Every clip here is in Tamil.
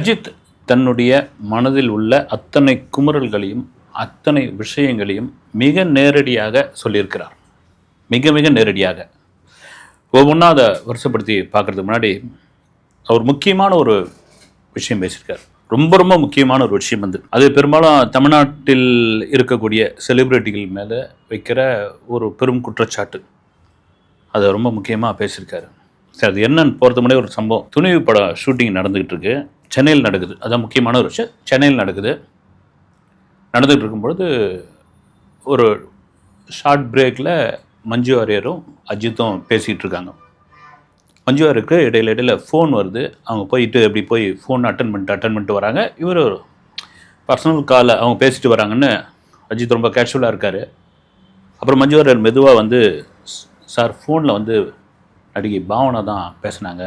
அஜித் தன்னுடைய மனதில் உள்ள அத்தனை குமுறல்களையும் அத்தனை விஷயங்களையும் மிக நேரடியாக சொல்லியிருக்கிறார். மிக மிக நேரடியாக. ஒவ்வொன்றா அதை வருஷப்படுத்தி பார்க்குறதுக்கு முன்னாடி அவர் முக்கியமான ஒரு விஷயம் பேசியிருக்கார். ரொம்ப ரொம்ப முக்கியமான ஒரு விஷயம் வந்து அது பெரும்பாலும் தமிழ்நாட்டில் இருக்கக்கூடிய செலிப்ரிட்டிகள் மேலே வைக்கிற ஒரு பெரும் குற்றச்சாட்டு. அதை ரொம்ப முக்கியமாக பேசியிருக்காரு. சரி அது என்னன்னு போகிறது முன்னாடி ஒரு சம்பவம். துணிவு படம் ஷூட்டிங் நடந்துக்கிட்டு இருக்கு. சென்னையில் நடக்குது. அதான் முக்கியமான ஒரு விஷயம். சென்னையில் நடக்குது. நடந்துகிட்டு இருக்கும்பொழுது ஒரு ஷார்ட் பிரேக்கில் மஞ்சு வாரியரும் அஜித்தும் பேசிகிட்டு இருக்காங்க மஞ்சு வாரியருக்கு இடையில இடையில ஃபோன் வருது. அவங்க போயிட்டு அப்படி போய் ஃபோன் அட்டன் பண்ணிட்டு அட்டன் பண்ணிட்டு வராங்க. இவர் பர்சனல் காலில் அவங்க பேசிட்டு வராங்கன்னு அஜித் ரொம்ப கேஷுவலாக இருக்கார். அப்புறம் மஞ்சு வாரியர் மெதுவாக வந்து சார் ஃபோனில் வந்து நடிகை பாவனா தான் பேசுனாங்க.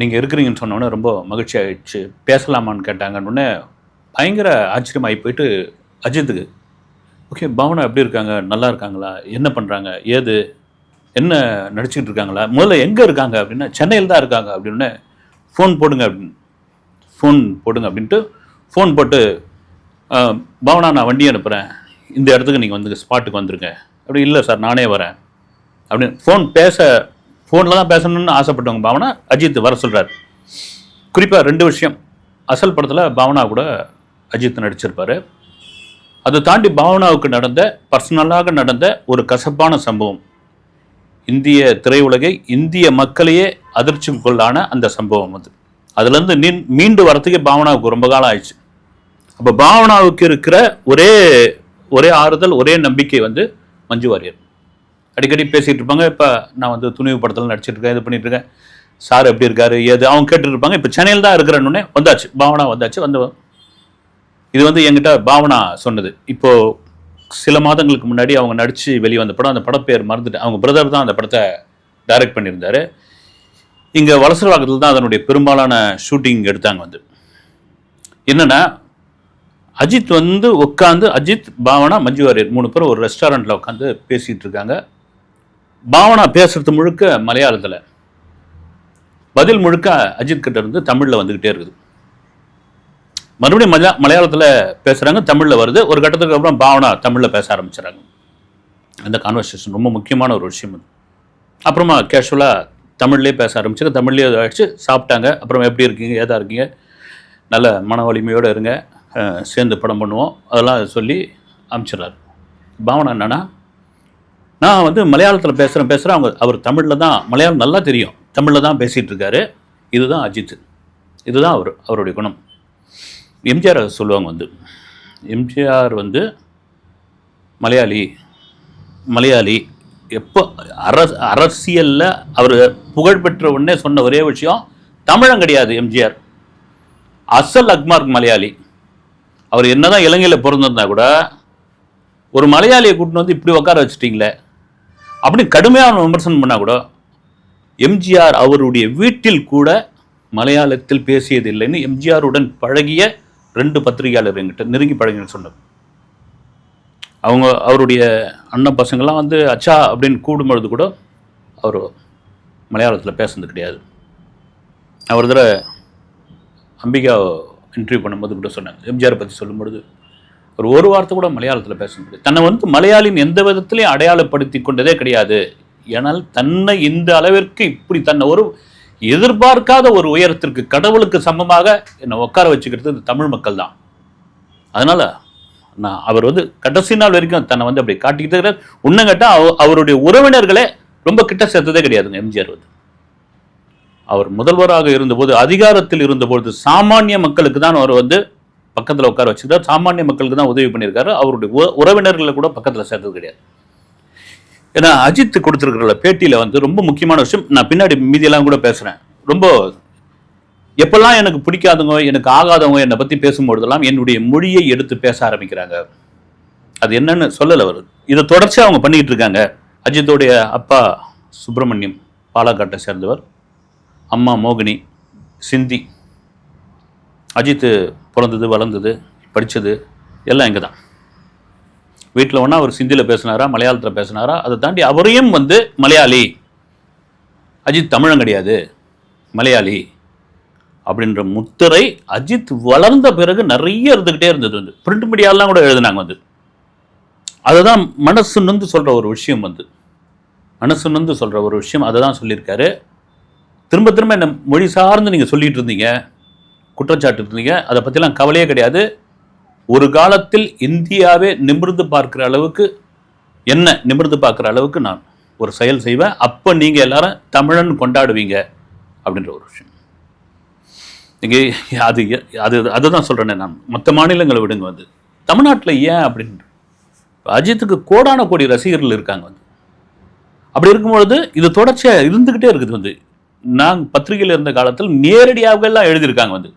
நீங்கள் இருக்கிறீங்கன்னு சொன்னோன்னே ரொம்ப மகிழ்ச்சி ஆயிடுச்சு. பேசலாமான்னு கேட்டாங்கன்னு பயங்கர ஆச்சரியமாகி போயிட்டு அஜித்துக்கு ஓகே பாவனா எப்படி இருக்காங்க? நல்லா இருக்காங்களா? என்ன பண்ணுறாங்க ஏது? என்ன நடிச்சுக்கிட்டு இருக்காங்களா? முதல்ல எங்கே இருக்காங்க? அப்படின்னா சென்னையில் தான் இருக்காங்க. அப்படின்னு ஃபோன் போடுங்க அப்படின்னு ஃபோன் போடுங்க அப்படின்ட்டு ஃபோன் போட்டு பவனா பாவனா நான் வண்டி அனுப்புகிறேன் இந்த இடத்துக்கு நீங்கள் வந்து ஸ்பாட்டுக்கு வந்துருங்க. அப்படி இல்லை சார் நானே வரேன். அப்படின்னு ஃபோன் பேச ஃபோனில் தான் பேசணும்னு ஆசைப்பட்டவங்க பாவனா அஜித் வர சொல்கிறார் குறிப்பாக ரெண்டு விஷயம். அசல் படத்தில் பாவனா கூட அஜித் நடிச்சிருப்பார். அதை தாண்டி பாவனாவுக்கு நடந்த பர்சனலாக நடந்த ஒரு கசப்பான சம்பவம். இந்திய திரையுலகை இந்திய மக்களையே அதிர்ச்சிக்குள்ளான அந்த சம்பவம் அது. அதுலேருந்து நீ மீண்டு வரத்துக்கே பாவனாவுக்கு ரொம்ப காலம் ஆயிடுச்சு. அப்போ பாவனாவுக்கு இருக்கிற ஒரே ஒரே ஆறுதல் ஒரே நம்பிக்கை வந்து மஞ்சு வாரியர் அடிக்கடி பேசிகிட்டு இருப்பாங்க. இப்போ நான் வந்து துணிவு படத்தில் நடிச்சிட்டு இருக்கேன் இது பண்ணிட்டு இருக்கேன். சார் எப்படி இருக்காரு? எது? அவங்க கேட்டுட்டு இருப்பாங்க. இப்போ சென்னையில் தான் இருக்கிறேன்னு வந்தாச்சு. பாவனா வந்தாச்சு. வந்து இது வந்து என்கிட்ட பாவனா சொன்னது. இப்போது சில மாதங்களுக்கு முன்னாடி அவங்க நடித்து வெளியே வந்த படம் அந்த படம் பேர் மறந்துட்டு அவங்க பிரதர் தான் அந்த படத்தை டைரக்ட் பண்ணியிருந்தாரு. இங்கே வலசரவாக்கத்தில் தான் அதனுடைய பெரும்பாலான ஷூட்டிங் எடுத்தாங்க வந்து. என்னென்னா அஜித் வந்து உட்காந்து அஜித் பாவனா மஞ்சு வாரியர் மூணு பேர் ஒரு ரெஸ்டாரண்ட்டில் உட்காந்து பேசிகிட்டு இருக்காங்க. பாவனா பேசுறது முழுக்க மலையாளத்தில். பதில் முழுக்க அஜித் கிட்ட இருந்து தமிழில் வந்துக்கிட்டே இருக்குது. மறுபடியும் மலையா மலையாளத்தில் பேசுகிறாங்க தமிழில் வருது. ஒரு கட்டத்துக்கு அப்புறம் பாவனா தமிழில் பேச ஆரம்பிச்சுறாங்க அந்த கான்வர்சேஷன் ரொம்ப முக்கியமான ஒரு விஷயம் அது. அப்புறமா கேஷுவலாக தமிழ்லேயே பேச ஆரம்பிச்சுங்க தமிழ்லேயே ஆகிடுச்சு சாப்பிட்டாங்க. அப்புறம் எப்படி இருக்கீங்க ஏதா இருக்கீங்க? நல்ல மன வலிமையோடு இருங்க. சேர்ந்து படம் பண்ணுவோம். அதெல்லாம் சொல்லி அனுப்பிச்சிடுறாரு பாவனா என்னன்னா நான் வந்து மலையாளத்தில் பேசுகிறேன் பேசுகிறேன் அவங்க அவர் தமிழில் தான் மலையாளம் நல்லா தெரியும். தமிழில் தான் பேசிகிட்டு இருக்காரு. இதுதான் அஜித். இதுதான் அவர் அவருடைய குணம். எம்ஜிஆர் சொல்லுவாங்க வந்து. எம்ஜிஆர் வந்து மலையாளி மலையாளி. எப்போ அரச அரசியலில் அவர் புகழ்பெற்ற உடனே சொன்ன ஒரே விஷயம் தமிழம் கிடையாது எம்ஜிஆர். அசல் அக்மார்க் மலையாளி. அவர் என்னதான் இலங்கையில் பிறந்திருந்தா கூட ஒரு மலையாளியை கூட்டின்னு வந்து இப்படி உட்கார வச்சுட்டீங்களே. அப்படின்னு கடுமையான விமர்சனம் பண்ணால் கூட எம்ஜிஆர் அவருடைய வீட்டில் கூட மலையாளத்தில் பேசியதில்லைன்னு எம்ஜிஆருடன் பழகிய ரெண்டு பத்திரிகையாளர் என்கிட்ட நெருங்கி பழகின்னு சொன்னார். அவங்க அவருடைய அண்ணன் பசங்கள்லாம் வந்து அச்சா அப்படின்னு கூடும்பொழுது கூட அவர் மலையாளத்தில் பேசுனது கிடையாது. அவர் தடவை அம்பிகா இன்டர்வியூ பண்ணும்போது கூட சொன்னாங்க. எம்ஜிஆர் பற்றி சொல்லும்பொழுது ஒரு ஒரு வார்த்தை கூட மலையாளத்தில் பேச முடியாது. தன்னை வந்து மலையாளின் எந்த விதத்திலையும் அடையாளப்படுத்தி கொண்டதே கிடையாது. ஏனால் தன்னை இந்த அளவிற்கு இப்படி தன்னை ஒரு எதிர்பார்க்காத ஒரு உயரத்திற்கு கடவுளுக்கு சமமாக என்னை உட்கார வச்சுக்கிறது இந்த தமிழ் மக்கள் தான். அதனால நான் அவர் வந்து கடைசி நாள் வரைக்கும் தன்னை வந்து அப்படி காட்டிக்கிட்டு இருக்கிறார். உன்னை கேட்டால் அவ- அவருடைய உறவினர்களே ரொம்ப கிட்ட சேர்த்ததே கிடையாதுங்க எம்ஜிஆர் வந்து. அவர் முதல்வராக இருந்தபோது அதிகாரத்தில் இருந்தபோது சாமானிய மக்களுக்கு தான் அவர் வந்து பக்கத்தில் உட்கார வச்சுருக்கார் சாமானிய மக்களுக்கு தான் உதவி பண்ணியிருக்காரு. அவருடைய உ- உறவினர்களை கூட பக்கத்தில் சேர்த்தது கிடையாது. ஏன்னா அஜித் கொடுத்துருக்கிற பேட்டியில் வந்து ரொம்ப முக்கியமான விஷயம் நான் பின்னாடி மீதியெல்லாம் கூட பேசுகிறேன் ரொம்ப எப்பெல்லாம் எனக்கு பிடிக்காதவங்க எனக்கு ஆகாதவங்க என்னை பற்றி பேசும்பொழுதெல்லாம் என்னுடைய மொழியை எடுத்து பேச ஆரம்பிக்கிறாங்க. அது என்னன்னு சொல்லலை அவர். இதை தொடர்ச்சியாக அவங்க பண்ணிக்கிட்டு இருக்காங்க. அஜித்தோடைய அப்பா சுப்பிரமணியம் பாலாகாட்டை சேர்ந்தவர். அம்மா மோகினி சிந்தி அஜித்து பிறந்தது வளர்ந்தது படித்தது எல்லாம் இங்கே தான் வீட்டில் ஒன்றா அவர் சிந்தியில் பேசினாரா மலையாளத்தில் பேசினாரா அதை தாண்டி அவரையும் வந்து மலையாளி. அஜித் தமிழம் கிடையாது மலையாளி அப்படின்ற முத்திரை அஜித் வளர்ந்த பிறகு நிறைய இருந்துக்கிட்டே இருந்தது வந்து. பிரிண்ட் மீடியாலாம் கூட எழுதினாங்க வந்து. அதுதான் மனசு நொந்து சொல்கிற ஒரு விஷயம் வந்து. மனசு நொந்து சொல்கிற ஒரு விஷயம் அதை தான் சொல்லியிருக்காரு. திரும்ப திரும்ப என்ன மொழி சார்ந்து நீங்கள் சொல்லிகிட்டு இருந்தீங்க. குற்றச்சாட்டு இருந்தீங்க அதை பற்றிலாம் கவலையே கிடையாது. ஒரு காலத்தில் இந்தியாவே நிமிர்ந்து பார்க்குற அளவுக்கு என்ன நிமிர்ந்து பார்க்குற அளவுக்கு நான் ஒரு செயல் செய்வேன். அப்போ நீங்கள் எல்லாரும் தமிழன் கொண்டாடுவீங்க அப்படின்ற ஒரு விஷயம். நீங்கள் அது அது அதுதான் சொல்கிறேனே நான். மற்ற மாநிலங்களை விடுங்க வந்து. தமிழ்நாட்டில் ஏன் அப்படின்னு அஜித்துக்கு கோடான கோடி ரசிகர்கள் இருக்காங்க வந்து. அப்படி இருக்கும்பொழுது இது தொடர்ச்சியாக இருந்துக்கிட்டே இருக்குது வந்து. நான் பத்திரிகையில் இருந்த காலத்தில் நேரடியாக எல்லாம் எழுதியிருக்காங்க வந்து.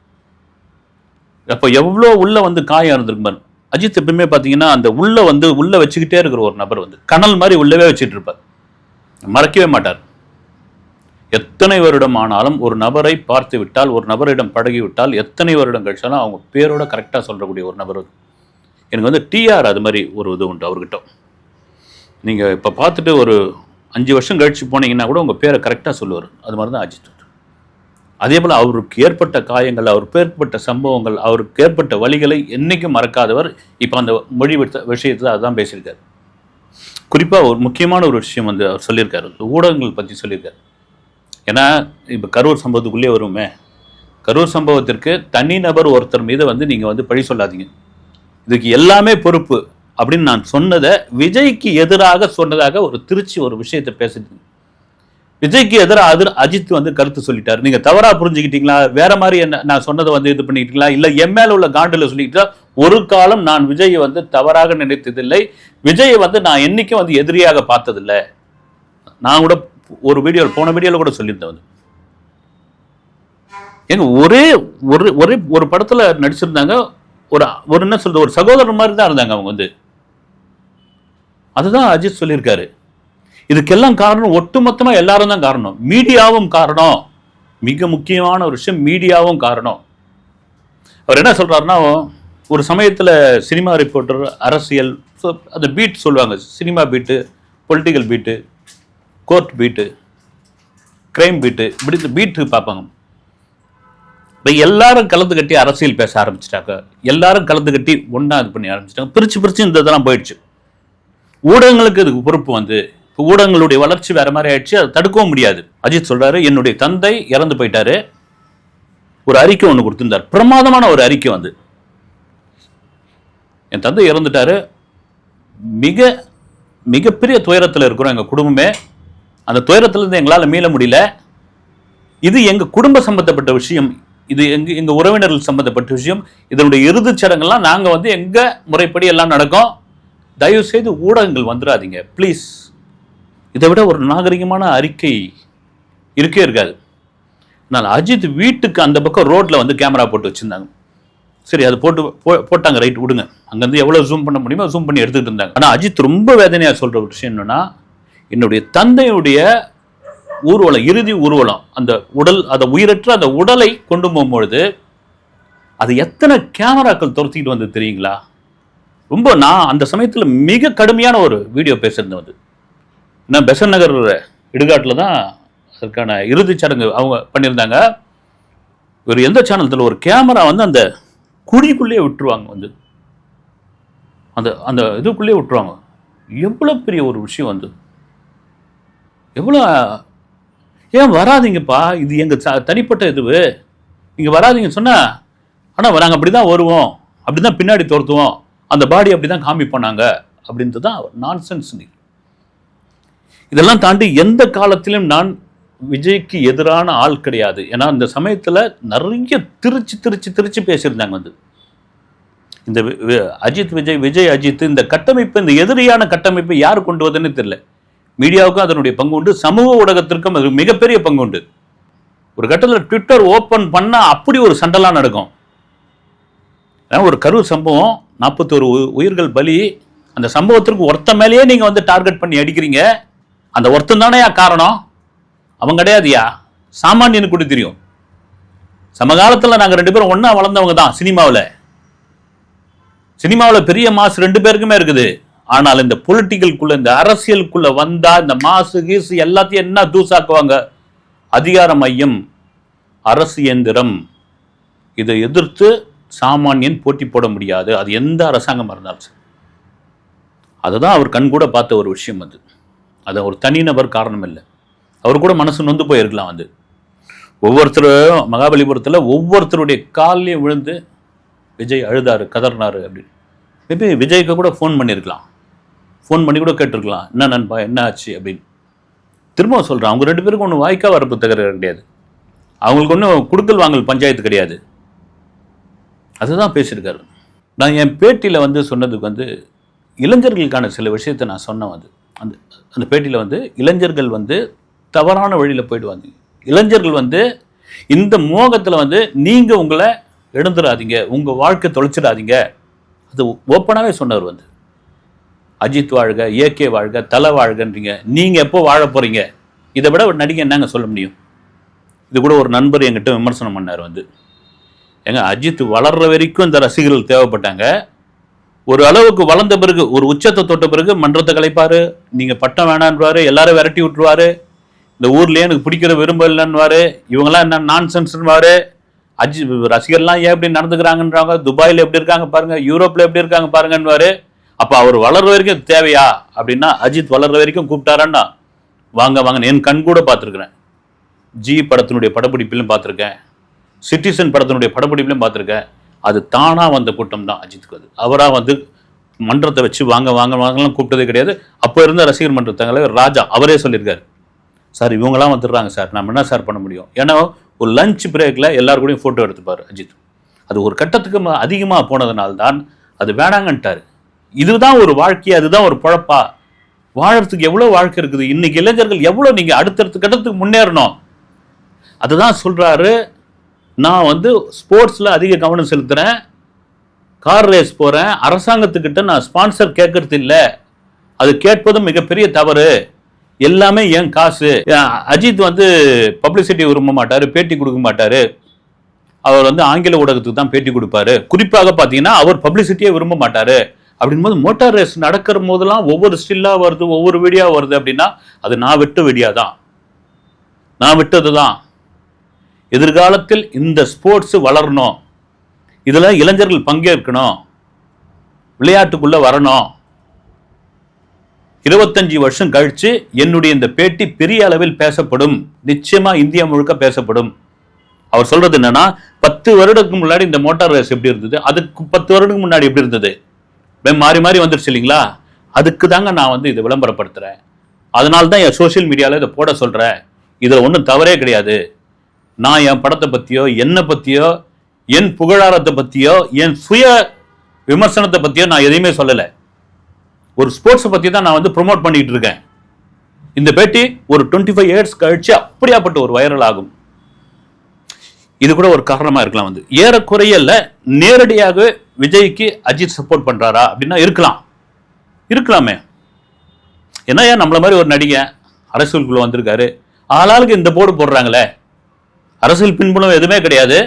அப்போ எவ்வளோ உள்ள வந்து காயம் இருந்திருக்கு பாரு அஜித் எப்பவுமே பார்த்தீங்கன்னா அந்த உள்ள வந்து உள்ள வச்சுக்கிட்டே இருக்கிற ஒரு நபர் வந்து கனல் மாதிரி உள்ளவே வச்சுட்டு இருப்பார். மறக்கவே மாட்டார். எத்தனை வருடம் ஆனாலும் ஒரு நபரை பார்த்து விட்டால் ஒரு நபரிடம் பழகி விட்டால் எத்தனை வருடம் கழிச்சாலும் அவங்க பேரோட கரெக்டாக சொல்லக்கூடிய ஒரு நபர் எனக்கு வந்து டிஆர் அது மாதிரி ஒரு இது உண்டு அவர்கிட்ட. நீங்கள் இப்போ பார்த்துட்டு ஒரு அஞ்சு வருஷம் கழிச்சு போனீங்கன்னா கூட உங்கள் பேரை கரெக்டாக சொல்லுவார். அது மாதிரி தான் அஜித். அதே போல் அவருக்கு ஏற்பட்ட காயங்கள் அவருக்கு ஏற்பட்ட சம்பவங்கள் அவருக்கு ஏற்பட்ட வழிகளை என்றைக்கும் மறக்காதவர். இப்போ அந்த மொழி விஷயத்தில் அதான் பேசியிருக்காரு. குறிப்பாக ஒரு முக்கியமான ஒரு விஷயம் வந்து அவர் சொல்லியிருக்காரு. ஊடகங்கள் பற்றி சொல்லியிருக்காரு. ஏன்னா இப்போ கரூர் சம்பவத்துக்குள்ளே வருமே கரூர் சம்பவத்திற்கு தனிநபர் ஒருத்தர் மீது வந்து நீங்கள் வந்து பழி சொல்லாதீங்க. இதுக்கு எல்லாமே பொறுப்பு அப்படின்னு நான் சொன்னதை விஜய்க்கு எதிராக சொன்னதாக ஒரு திருச்சி ஒரு விஷயத்தை பேசுது விஜய்க்கு எதிராக அதிர் அஜித் வந்து கருத்து சொல்லிட்டாரு. நீங்க தவறா புரிஞ்சுக்கிட்டீங்களா? வேற மாதிரி என்ன நான் சொன்னதை வந்து இது பண்ணிக்கிட்டீங்களா? இல்ல என் மேல உள்ள காண்டில் சொல்லிக்கிட்டா ஒரு காலம் நான் விஜயை வந்து தவறாக நினைத்ததில்லை. விஜயை வந்து நான் என்னைக்கும் வந்து எதிரியாக பார்த்ததில்லை. நான் கூட ஒரு வீடியோ போன வீடியோல கூட சொல்லியிருந்தேன் வந்து. ஏங்க ஒரே ஒரு ஒரே ஒரு படத்துல நடிச்சிருந்தாங்க ஒரு ஒரு என்ன சொல்றது ஒரு சகோதரர் மாதிரி தான் இருந்தாங்க அவங்க வந்து. அதுதான் அஜித் சொல்லியிருக்காரு. இதுக்கெல்லாம் காரணம் ஒட்டுமொத்தமா எல்லாரும் தான் காரணம். மீடியாவும் காரணம். மிக முக்கியமான ஒரு விஷயம் மீடியாவும் காரணம். அவர் என்ன சொல்றாருன்னா ஒரு சமயத்தில் சினிமா ரிப்போர்ட்டர் அரசியல் அந்த பீட் சொல்லுவாங்க. Cinema beat political beat court beat crime beat இப்படி இந்த பீட்டு பார்ப்பாங்க. இப்போ எல்லாரும் கலந்து கட்டி அரசியல் பேச ஆரம்பிச்சிட்டாங்க. எல்லாரும் கலந்து கட்டி ஒன்றா இது பண்ணி ஆரம்பிச்சிட்டாங்க. பிரித்து பிரித்து இந்த இதெல்லாம் போயிடுச்சு. ஊடகங்களுக்கு இதுக்கு பொறுப்பு வந்து ஊடகங்களுடைய வளர்ச்சி வேற மாதிரி ஆயிடுச்சு. அதை தடுக்கவும் முடியாது. அஜித் சொல்றாரு என்னுடைய தந்தை இறந்து போயிட்டாரு. ஒரு அறிக்கை ஒன்று கொடுத்திருந்தார். பிரமாதமான ஒரு அறிக்கை வந்து. என் தந்தை இறந்துட்டாரு. மிக மிகப்பெரிய துயரத்தில் இருக்கிறோம் எங்கள் குடும்பமே. அந்த துயரத்திலிருந்து எங்களால் மீள முடியல. இது எங்கள் குடும்ப சம்பந்தப்பட்ட விஷயம். இது எங்க எங்க உறவினர்கள் சம்பந்தப்பட்ட விஷயம். இதனுடைய இறுதிச் சடங்கெல்லாம் நாங்கள் வந்து எங்க முறைப்படி எல்லாம் நடக்கும். தயவு செய்து ஊடகங்கள் வந்துடாதீங்க. ப்ளீஸ் இதை விட ஒரு நாகரிகமான அறிக்கை இருக்கே இருக்காது. ஆனால் அஜித் வீட்டுக்கு அந்த பக்கம் ரோட்டில் வந்து கேமரா போட்டு வச்சுருந்தாங்க. சரி அது போட்டு போ- போட்டாங்க ரைட் விடுங்க. அங்கேருந்து எவ்வளோ ஜூம் பண்ண முடியுமோ ஜூம் பண்ணி எடுத்துகிட்டு இருந்தாங்க. ஆனால் அஜித் ரொம்ப வேதனையாக சொல்கிற ஒரு விஷயம் என்னென்னா என்னுடைய தந்தையுடைய ஊர்வலம் இறுதி ஊர்வலம் அந்த உடல் அந்த உயிரற்ற அந்த உடலை கொண்டு போகும்பொழுது அது எத்தனை கேமராக்கள் துரத்திக்கிட்டு வந்து தெரியுங்களா? ரொம்ப நான் அந்த சமயத்தில் மிக கடுமையான ஒரு வீடியோ பேசியிருந்தேன் அது. நான் பெசன் நகர் இடுகாட்டில் தான் அதற்கான இறுதிச் சடங்கு அவங்க பண்ணியிருந்தாங்க. ஒரு எந்த சேனல் ஒரு கேமரா வந்து அந்த குழிக்குள்ளேயே விட்டுருவாங்க வந்து. அந்த அந்த இதுக்குள்ளேயே விட்டுருவாங்க. எவ்வளோ பெரிய ஒரு விஷயம் வந்து. எவ்வளோ ஏன் வராதீங்கப்பா? இது எங்கள் தனிப்பட்ட இதுவு நீங்கள் வராதிங்க சொன்னால் ஆனால் நாங்கள் அப்படி தான் வருவோம். அப்படி தான் பின்னாடி துரத்துவோம். அந்த பாடி அப்படி தான் காமிப்போம் நாங்கள் அப்படின்றது தான் நான்சென்ஸ் நீங்கள் இதெல்லாம் தாண்டி எந்த காலத்திலும் நான் விஜய்க்கு எதிரான ஆள் கிடையாது. ஏன்னா அந்த சமயத்தில் நிறைய திருச்சி திருச்சி திருச்சி பேசியிருந்தாங்க வந்து. இந்த அஜித் விஜய் விஜய் அஜித் இந்த கட்டமைப்பு இந்த எதிரியான கட்டமைப்பை யார் கொண்டு வந்ததுன்னு தெரியல. மீடியாவுக்கும் அதனுடைய பங்கு உண்டு சமூக ஊடகத்திற்கும் அது மிகப்பெரிய பங்கு உண்டு. ஒரு கட்டத்தில் ட்விட்டர் ஓப்பன் பண்ணால் அப்படி ஒரு சண்டைலாம் நடக்கும். ஏன்னா ஒரு கரூர் சம்பவம் நாற்பத்தோரு உயிர்கள் பலி அந்த சம்பவத்திற்கு ஒருத்த மேலேயே நீங்கள் வந்து டார்கெட் பண்ணி அடிக்கிறீங்க. அந்த ஒருத்தன் தானேயா காரணம்? அவன் கிடையாதுயா? சாமானியனுக்கு கூட தெரியும். சமகாலத்தில் நாங்கள் ரெண்டு பேரும் ஒன்றா வளர்ந்தவங்க தான் சினிமாவில். சினிமாவில் பெரிய மாசு ரெண்டு பேருக்குமே இருக்குது. ஆனால் இந்த பொலிட்டிக்கல்குள்ள இந்த அரசியலுக்குள்ள வந்தா இந்த மாசு கீசு எல்லாத்தையும் என்ன தூசாக்குவாங்க? அதிகார மையம் அரசு இயந்திரம். இதை எதிர்த்து சாமானியன் போட்டி போட முடியாது. அது எந்த அரசாங்கமாக இருந்தாலும் சரி. அதுதான் அவர் கண்கூட பார்த்த ஒரு விஷயம் அது. அது ஒரு தனிநபர் காரணம் இல்லை அவர் கூட மனசு நொந்து போயிருக்கலாம் வந்து. ஒவ்வொருத்தரும் மகாபலிபுரத்தில் ஒவ்வொருத்தருடைய கால்லையும் விழுந்து விஜய் அழுதாரு கதறினாரு அப்படின்னு. மேபி விஜய்க்கு கூட ஃபோன் பண்ணியிருக்கலாம் ஃபோன் பண்ணி கூட கேட்டிருக்கலாம். என்ன நண்பா என்ன ஆச்சு அப்படின்னு. திரும்ப சொல்கிறேன் அவங்க ரெண்டு பேருக்கும் ஒன்றும் வாய்க்கா வரப்பு தகர கிடையாது. அவங்களுக்கு ஒன்றும் குடுக்கல் வாங்கல் பஞ்சாயத்து கிடையாது. அதுதான் பேசியிருக்காரு. நான் என் பேட்டியில் வந்து சொன்னதுக்கு வந்து இளைஞர்களுக்கான சில விஷயத்தை நான் சொன்னேன் அது. அந்த அந்த பேட்டியில் வந்து இளைஞர்கள் வந்து தவறான வழியில் போயிடுவாங்க. இளைஞர்கள் வந்து இந்த மோகத்தில் வந்து நீங்கள் உங்களை எழுந்துடாதீங்க உங்கள் வாழ்க்கை தொலைச்சிடாதீங்க. அது ஓப்பனாகவே சொன்னவர் வந்து. அஜித் வாழ்க ஏகே வாழ்க தலை வாழ்கன்றீங்க. நீங்கள் எப்போ வாழ போகிறீங்க இதை விட ஒரு நடிகை என்னங்க சொல்ல முடியும்? இது கூட ஒரு நண்பர் என்கிட்ட விமர்சனம் பண்ணார் வந்து. ஏங்க அஜித் வளர்ற வரைக்கும் இந்த ரசிகர்கள் தேவைப்பட்டாங்க. ஒரு அளவுக்கு வளர்ந்த பிறகு ஒரு உச்சத்தை தொட்ட பிறகு மன்றத்தை கலைப்பாரு. நீங்கள் பட்டம் வேணான்வாரு எல்லாரும் விரட்டி விட்டுருவாரு. இந்த ஊர்லயே எனக்கு பிடிக்கிற விரும்ப இல்லைன்னுவாரு. இவங்கெல்லாம் என்ன நான் சென்ஸ்ன்னுவாரு அஜி ரசிகர்லாம் ஏன் எப்படி நடந்துக்கிறாங்கன்றாங்க? துபாயில் எப்படி இருக்காங்க பாருங்க யூரோப்ல எப்படி இருக்காங்க பாருங்கன்னுவாரு. அப்போ அவர் வளர்ற வரைக்கும் தேவையா? அப்படின்னா அஜித் வளர்ற வரைக்கும் கூப்பிட்டாரான்னா வாங்க வாங்க என் கண் கூட பார்த்துருக்குறேன். ஜி படத்தினுடைய படப்பிடிப்பிலும் பார்த்துருக்கேன். சிட்டிசன் படத்தினுடைய படப்பிடிப்பிலும் பார்த்துருக்கேன். அது தானாக வந்த கூட்டம் தான் அஜித்துக்கு அது. அவராக வந்து மன்றத்தை வச்சு வாங்க வாங்க வாங்கலாம் கூப்பிட்டதே கிடையாது. அப்போ இருந்த ரசிகர் மன்ற தலைவர் ராஜா அவரே சொல்லியிருக்காரு. சார் இவங்களாம் வந்துடுறாங்க சார். நம்ம என்ன சார் பண்ண முடியும்? ஏன்னா ஒரு லஞ்ச் பிரேக்கில் எல்லாரு கூடயும் ஃபோட்டோ எடுத்துப்பார் அஜித். அது ஒரு கட்டத்துக்கு அதிகமாக போனதுனால்தான் அது வேணாங்கன்ட்டார். இதுதான் ஒரு வாழ்க்கை அதுதான் ஒரு பழப்பா. வாழறதுக்கு எவ்வளோ வாழ்க்கை இருக்குது? இன்னைக்கு இளைஞர்கள் எவ்வளோ நீங்கள் அடுத்தடுத்த கட்டத்துக்கு முன்னேறணும்? அதுதான் சொல்கிறாரு நான் வந்து ஸ்போர்ட்ஸில் அதிக கவனம் செலுத்துகிறேன் கார் ரேஸ் போகிறேன் அரசாங்கத்துக்கிட்ட நான் ஸ்பான்சர் கேட்கறது இல்லை. அது கேட்பதும் மிகப்பெரிய தவறு. எல்லாமே என் காசு. அஜித் வந்து பப்ளிசிட்டி விரும்ப மாட்டார் பேட்டி கொடுக்க மாட்டார். அவர் வந்து ஆங்கில ஊடகத்துக்கு தான் பேட்டி கொடுப்பாரு. குறிப்பாக பார்த்தீங்கன்னா அவர் பப்ளிசிட்டியே விரும்ப மாட்டார். அப்படின்போது மோட்டார் ரேஸ் நடக்கிற போதெல்லாம் ஒவ்வொரு ஸ்டில்லாக வருது ஒவ்வொரு வீடியோ வருது அப்படின்னா அது நான் விட்ட வீடியோ தான் நான் விட்டது தான் எதிர்காலத்தில் இந்த ஸ்போர்ட்ஸ் வளரணும். இதில் இளைஞர்கள் பங்கேற்கணும். விளையாட்டுக்குள்ளே வரணும். இருபத்தஞ்சு வருஷம் கழித்து என்னுடைய இந்த பேட்டி பெரிய அளவில் பேசப்படும். நிச்சயமாக இந்தியா முழுக்க பேசப்படும். அவர் சொல்கிறது என்னென்னா பத்து வருடத்துக்கு முன்னாடி இந்த மோட்டார் ரேஸ் எப்படி இருந்தது? அதுக்கு பத்து வருடத்துக்கு முன்னாடி எப்படி இருந்தது? மேம் மாறி மாறி வந்துருச்சு இல்லைங்களா? அதுக்கு தாங்க நான் வந்து இதை விளம்பரப்படுத்துகிறேன் அதனால தான் என் சோஷியல் மீடியாவில் இதை போட சொல்கிறேன் இதில் ஒன்றும் தவறே கிடையாது. நான் என் படத்தை பற்றியோ என்னை பற்றியோ என் புகழாரத்தை பற்றியோ என் சுய விமர்சனத்தை பற்றியோ நான் எதையுமே சொல்லலை. ஒரு ஸ்போர்ட்ஸை பற்றி தான் நான் வந்து ப்ரொமோட் பண்ணிகிட்டு இருக்கேன். இந்த பேட்டி ஒரு டுவெண்ட்டி ஃபைவ் இயர்ஸ் கழிச்சு அப்படியாப்பட்ட ஒரு வைரல் ஆகும். இது கூட ஒரு காரணமாக இருக்கலாம் வந்து. ஏறக்குறையல்ல நேரடியாக விஜய்க்கு அஜித் சப்போர்ட் பண்ணுறாரா அப்படின்னா இருக்கலாம். இருக்கலாமே. ஏன்னா ஏன் நம்மள மாதிரி ஒரு நடிகை அரசியலுக்குள்ளே வந்திருக்காரு. ஆளாளுக்கு இந்த போர்டு போடுறாங்களே. அரசியல் பின்புலம் எதுவுமே கிடையாது.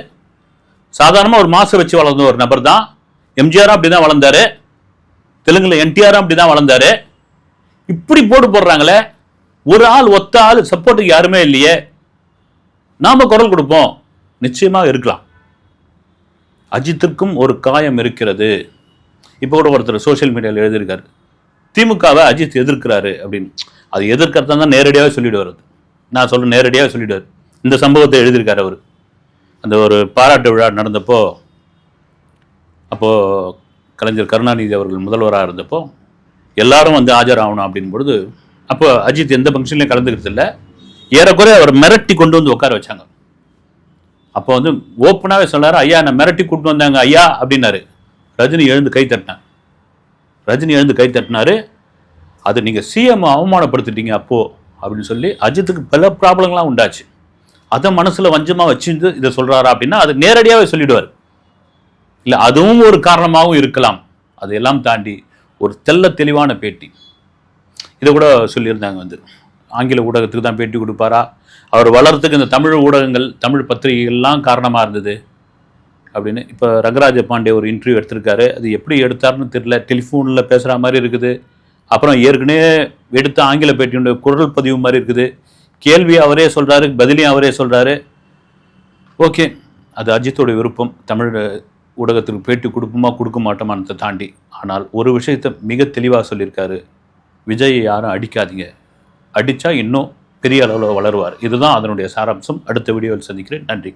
சாதாரணமாக ஒரு மாசம் வச்சு வளர்ந்த ஒரு நபர் தான். எம்ஜிஆரும் அப்படி தான் வளர்ந்தாரு. தெலுங்குல என்டிஆரும் அப்படி தான் வளர்ந்தாரு. இப்படி போட்டு போடுறாங்களே ஒரு ஆள் ஒத்த ஆள் சப்போர்ட்டுக்கு யாருமே இல்லையே. நாம குரல் கொடுப்போம். நிச்சயமா இருக்கலாம். அஜித்திற்கும் ஒரு காயம் இருக்கிறது. இப்போ கூட ஒருத்தர் சோஷியல் மீடியாவில் எழுதியிருக்காரு. திமுகவை அஜித் எதிர்க்கிறாரு அப்படின்னு. அது எதிர்க்கிறதா தான் நேரடியாகவே சொல்லிவிடுவார் நான் சொல்ல நேரடியாக சொல்லிடுவார். இந்த சம்பவத்தை எழுதியிருக்கார் அவர். அந்த ஒரு பாராட்டு விழா நடந்தப்போ அப்போது கலைஞர் கருணாநிதி அவர்கள் முதல்வராக இருந்தப்போ எல்லாரும் வந்து ஆஜராகணும் அப்படின் பொழுது அப்போ அஜித் எந்த ஃபங்க்ஷன்லையும் கலந்துக்கிறது இல்லை. ஏறக்குறைய அவர் மிரட்டி கொண்டு வந்து உட்கார வச்சாங்க. அப்போ வந்து ஓப்பனாகவே சொன்னார் ஐயா நான் மிரட்டி கூட்டு வந்தாங்க ஐயா அப்படின்னாரு. ரஜினி எழுந்து கை தட்டினேன் ரஜினி எழுந்து கை தட்டினாரு. அது நீங்கள் சிஎம் அவமானப்படுத்திட்டீங்க அப்போது அப்படின்னு சொல்லி அஜித்துக்கு பல ப்ராப்ளங்கள்லாம் உண்டாச்சு. அதை மனசில் வஞ்சமாக வச்சுருந்து இதை சொல்கிறாரா அப்படின்னா அது நேரடியாகவே சொல்லிடுவார். இல்லை அதுவும் ஒரு காரணமாகவும் இருக்கலாம். அதையெல்லாம் தாண்டி ஒரு தெல்ல தெளிவான பேட்டி. இதை கூட சொல்லியிருந்தாங்க வந்து. ஆங்கில ஊடகத்துக்கு தான் பேட்டி கொடுப்பாரா? அவர் வளர்றதுக்கு இந்த தமிழ் ஊடகங்கள் தமிழ் பத்திரிகைகள்லாம் காரணமாக இருந்தது அப்படின்னு. இப்போ ரங்கராஜ பாண்டே ஒரு இன்டர்வியூ எடுத்திருக்காரு. அது எப்படி எடுத்தாருன்னு தெரியல. டெலிஃபோனில் பேசுகிற மாதிரி இருக்குது. அப்புறம் ஏற்கனவே எடுத்த ஆங்கில பேட்டியுடைய குரல் பதிவு மாதிரி இருக்குது. கேள்வி அவரே சொல்கிறாரு பதிலையும் அவரே சொல்கிறாரு ஓகே அது அஜித்தோட விருப்பம். தமிழ் ஊடகத்துக்கு பேட்டி கொடுப்போமா கொடுக்க மாட்டோமானத்தை தாண்டி. ஆனால் ஒரு விஷயத்தை மிக தெளிவாக சொல்லியிருக்காரு. விஜயை யாரும் அடிக்காதீங்க. அடித்தா இன்னும் பெரிய அளவில் வளருவார். இதுதான் அதனுடைய சாராம்சம். அடுத்த வீடியோவில் சந்திக்கிறேன். நன்றி.